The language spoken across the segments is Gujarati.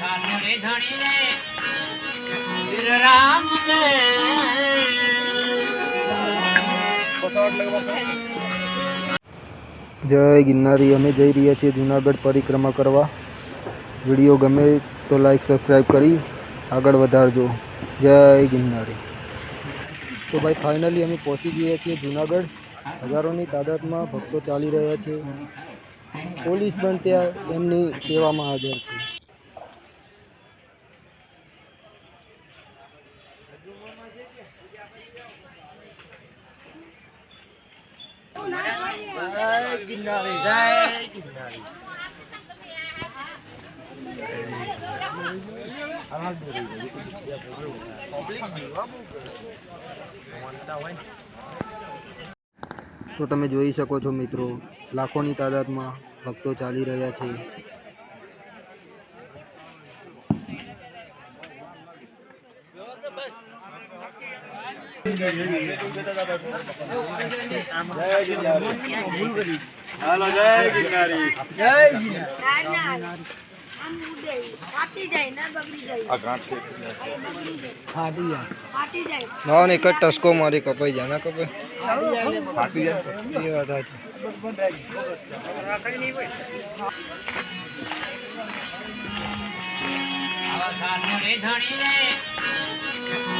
જય ગિરનારી, અમે જઈ રહ્યા છીએ જુનાગઢ પરિક્રમા કરવા. વીડિયો ગમે તો લાઈક સબસ્ક્રાઈબ કરી આગળ વધારજો. જય ગિરનારી. તો ભાઈ ફાઇનલી અમે પહોંચી ગયા છીએ જુનાગઢ. હજારોની તાદાદમાં ભક્તો ચાલી રહ્યા છે. પોલીસ પણ ત્યાં એમની સેવામાં હાજર છે જય ગિરનારી જય ગિરનારી તો તમે જોઈ શકો છો મિત્રો લાખોની તાદાદમાં ભક્તો ચાલી રહ્યા છે. હાલો જય ગિરનારી છે ટસકો મારી કપાઈ જાય, ના કપાઈ ફાટી જાય એ વાત રે ધણી રે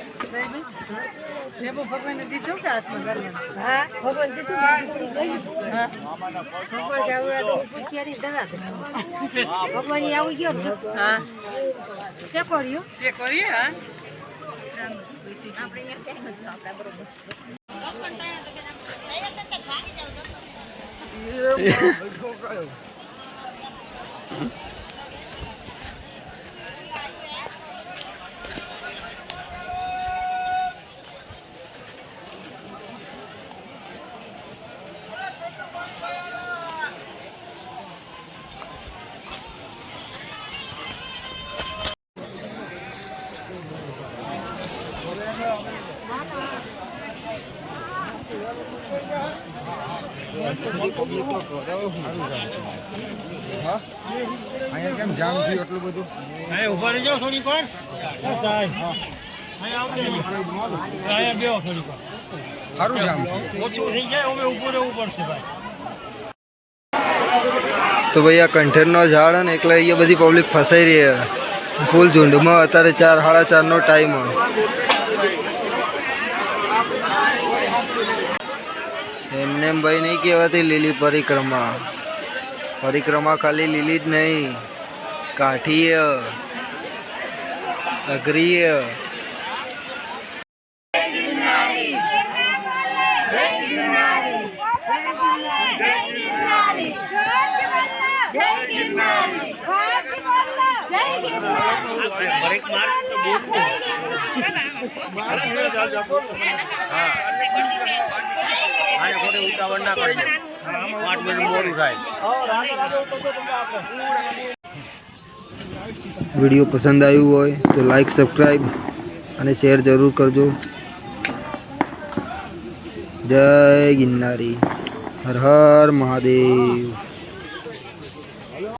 ભગવાન આવી ગયો હા તે કર્યું તે કરીએ હા અહીંયા કેમ જામ થયું એટલું બધું? અહીં ઊભા રહી જાઓ થોડીક વાર અહીંયા બેહો થોડીક વાર સારું જામ ઓછું થઈ જાય હવે ઊભું રહેવું પડશે ભાઈ. તો ભાઈ આ કંઠેરનો ઝાડ ને એકલા અહીંયા બધી પબ્લિક ફસાઈ રહી છે. ફૂલ ઝુંડમાં અત્યારે ચાર સાડા ચારનો ટાઈમ એમને ભાઈ નહીં કહેવાતી લીલી પરિક્રમા. પરિક્રમા ખાલી લીલી જ નહીં. કાઠી અઘરી આને વીડિયો પસંદ આવ્યું હોય તો લાઈક સબસ્ક્રાઈબ અને શેર જરૂર કરજો. જય ગિરનારી. હર હર મહાદેવ.